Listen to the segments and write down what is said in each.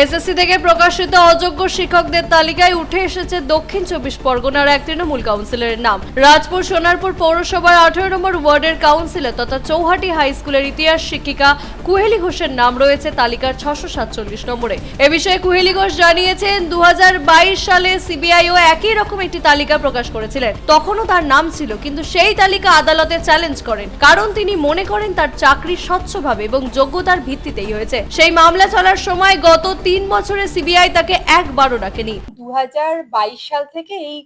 SSC থেকে প্রকাশিত অযোগ্য শিক্ষকদের তালিকায় উঠে এসেছে দক্ষিণ চব্বিশ পরগনার এক তৃণমূল কাউন্সিলরের নাম। রাজপুর সোনারপুর পৌরসভার আঠারো নম্বর ওয়ার্ডের কাউন্সিলর তথা চৌহাটি হাই স্কুলের ইতিহাস শিক্ষিকা কুহেলি ঘোষের নাম রয়েছে তালিকার ছশো সাতচল্লিশ নম্বরে। এ বিষয়ে কুহেলি ঘোষ জানিয়েছেন দু হাজার বাইশ সালে সিবিআইও একই রকম একটি তালিকা প্রকাশ করেছিলেন। তখনও তার নাম ছিল, কিন্তু সেই তালিকা আদালতে চ্যালেঞ্জ করেন। কারণ তিনি মনে করেন তার চাকরি স্বচ্ছভাবে এবং যোগ্যতার ভিত্তিতেই হয়েছে। সেই মামলা চলার সময় গত তিন বছরে সিবিআই তাকে একবারও ডাকেনি। দু হাজার বাইশ সাল থেকে এই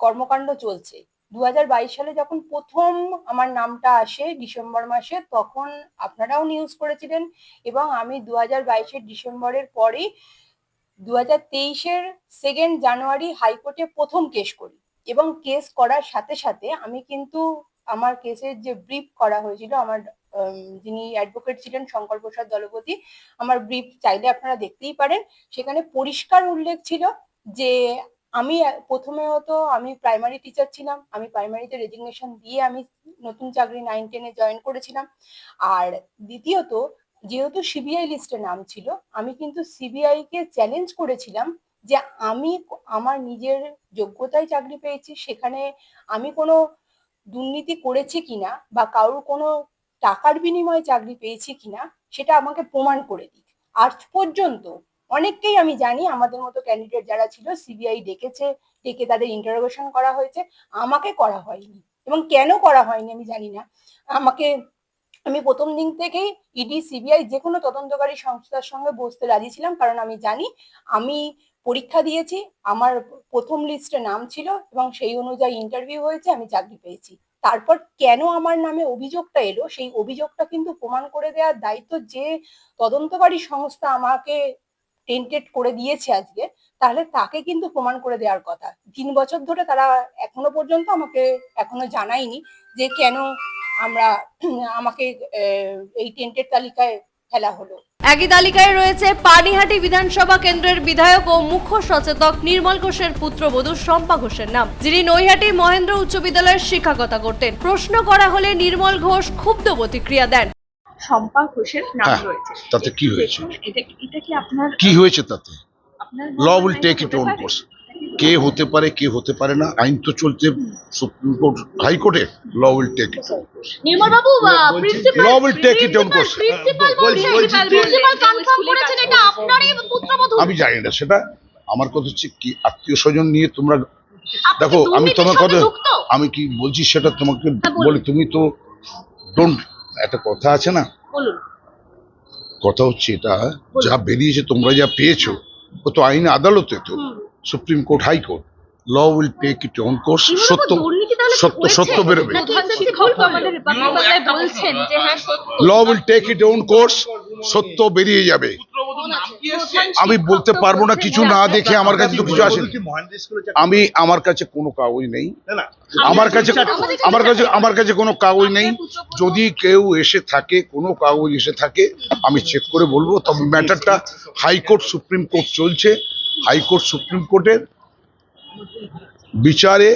কর্মকাণ্ড চলছে। দু হাজার বাইশ সালে যখন প্রথম আমার নামটা আসে ডিসেম্বর মাসে, তখন আপনারাও নিউজ করেছিলেন এবং আমি দু হাজার বাইশের ডিসেম্বরের পরেই দু হাজার তেইশের সেকেন্ড জানুয়ারি হাইকোর্টে প্রথম কেস করি এবং কেস করার সাথে সাথে আমি কিন্তু আমার কেসের যে ব্রিফ করা হয়েছিল, আমার যিনি অ্যাডভোকেট ছিলেন শঙ্কর প্রসাদ দলপতি, আমার ব্রিফ চাইলে আপনারা দেখতেই পারেন। সেখানে পরিষ্কার উল্লেখ ছিল যে, আমি প্রথমে হতো আমি প্রাইমারি টিচার ছিলাম, আমি প্রাইমারিতে রেজিগনেশন দিয়ে আমি নতুন চাকরি নাইন টেনে জয়েন করেছিলাম। আর দ্বিতীয়ত, যেহেতু সিবিআই লিস্টে নাম ছিল, আমি কিন্তু সিবিআই কে চ্যালেঞ্জ করেছিলাম যে, আমি আমার নিজের যোগ্যতায় চাকরি পেয়েছি, সেখানে আমি কোনো দুর্নীতি করেছি কিনা বা কারোর কোনো টাকার বিনিময়ে চাকরি পেয়েছি কিনা সেটা আমাকে প্রমাণ করে দিক। আজ পর্যন্ত অনেককেই আমি জানি আমাদের মতো ক্যান্ডিডেট যারা ছিল সিবিআই ডেকেছে, ডেকে তাদের ইন্টারোগেশন করা হয়েছে, আমাকে করা হয়নি। এবং কেন করা হয়নি আমি জানি না। আমাকে, আমি প্রথম দিন থেকেই ইডি সিবিআই যে কোনো তদন্তকারী সংস্থার সঙ্গে বসতে রাজি ছিলাম, কারণ আমি জানি আমি পরীক্ষা দিয়েছি, আমার প্রথম লিস্টে নাম ছিল এবং সেই অনুযায়ী ইন্টারভিউ হয়েছে, আমি চাকরি পেয়েছি। তারপর কেন আমার নামে অভিযোগটা এলো? সেই অভিযোগটা কিন্তু প্রমাণ করে দেওয়ার দায়িত্ব যে তদন্তকারী সংস্থা আমাকে টেন্টেড করে দিয়েছে আজকে, তাহলে তাকে কিন্তু প্রমাণ করে দেওয়ার কথা। তিন বছর ধরে তারা এখনও পর্যন্ত আমাকে এখনও জানায়নি যে কেন আমরা, আমাকে এই টেন্টেড তালিকায় ফেলা হলো। একই তালিকায় রয়েছে পানিহাটি বিধানসভা কেন্দ্রের বিধায়ক ও মুখ্য সচেতক নির্মল ঘোষের পুত্রবধূ শম্পা ঘোষের নাম যিনি নৈহাটি মহেন্দ্র উচ্চ বিদ্যালয়ের শিক্ষকতা করতেন। প্রশ্ন করা হলে নির্মল ঘোষ ক্ষুব্ধ প্রতিক্রিয়া দেন। শম্পা ঘোষের নাম হ্যাঁ, রয়েছে। তাতে কি হয়েছে? এটা এটা কি আপনার কি হয়েছে তাতে? আপনার law will take it own course কে হতে পারে কে হতে পারে না আইন তো চলছে সুপ্রিম কোর্ট হাইকোর্টে ল will take it Nirmal Babu principal. Principal confirm করেছেন এটা আপনারই পুত্রবধূ আমি জানি না সেটা আমার কথা হচ্ছে কি আত্মীয় স্বজন নিয়ে তোমরা দেখো আমি তোমার কথা আমি কি বলছি সেটা তোমাকে হ্যাঁ। বলি তুমি তো ডোন্ট একটা কথা আছে না? কথা হচ্ছে এটা যা বেরিয়েছে তোমরা যা পেয়েছ ও তো আইন আদালতে তো। Supreme court high court law will take it on course সত্য সত্য সত্য বেরোবে। হ্যাঁ law will take it own course সত্য বেরিয়ে যাবে। আমি বলতে পারব না কিছু না দেখে আমার কাছে তো কিছু আসে আমি আমার কাছে কোনো কাগজ নেই। আমার কাছে আমার কাছে আমার কাছে কোনো কাগজ নেই। যদি কেউ এসে থাকে কোনো কাগজ এসে থাকে আমি চেক করে বলব। তবে ম্যাটারটা হাইকোর্ট সুপ্রিম কোর্ট চলছে। হাইকোর্ট সুপ্রিম কোর্টের বিচারে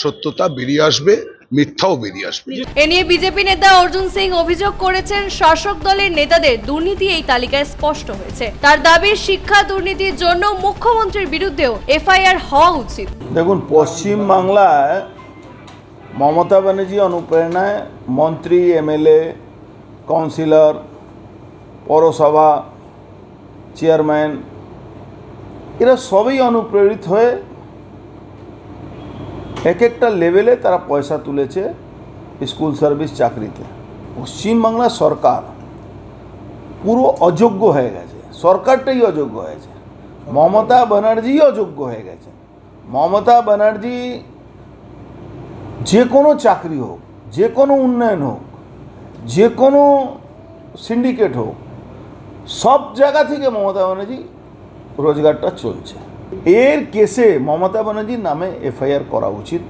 সত্যতা বেরিয়ে আসবে মিথ্যাও বেরিয়ে আসবে। এ নিয়ে বিজেপি নেতা অর্জুন সিং অভিযোগ করেছেন শাসক দলের নেতাদের দুর্নীতি এই তালিকায় স্পষ্ট হয়েছে। তার দাবি শিক্ষা দুর্নীতির জন্য মুখ্যমন্ত্রীর বিরুদ্ধেও এফআইআর হওয়া উচিত। দেখুন পশ্চিম বাংলায় মমতা ব্যানার্জি অনুপ্রেরণায় মন্ত্রী এমএলএ কাউন্সিলর পৌরসভা চেয়ারম্যান এরা সবই অনুপ্রেরিত হয়ে এক একটা লেভেলে তারা পয়সা তুলেছে স্কুল সার্ভিস চাকরিতে। পশ্চিমবাংলা সরকার পুরো অযোগ্য হয়ে গেছে। সরকারটাই অযোগ্য হয়েছে। মমতা ব্যানার্জি অযোগ্য হয়ে গেছে। মমতা ব্যানার্জি যে কোনো চাকরি হোক যে কোনো উন্নয়ন হোক যে কোনো সিন্ডিকেট হোক, সব জায়গা থেকে মমতা ব্যানার্জি রোজগারটা চলছে। এর কেসে মমতা ব্যানার্জির নামে এফআইআর করা উচিত।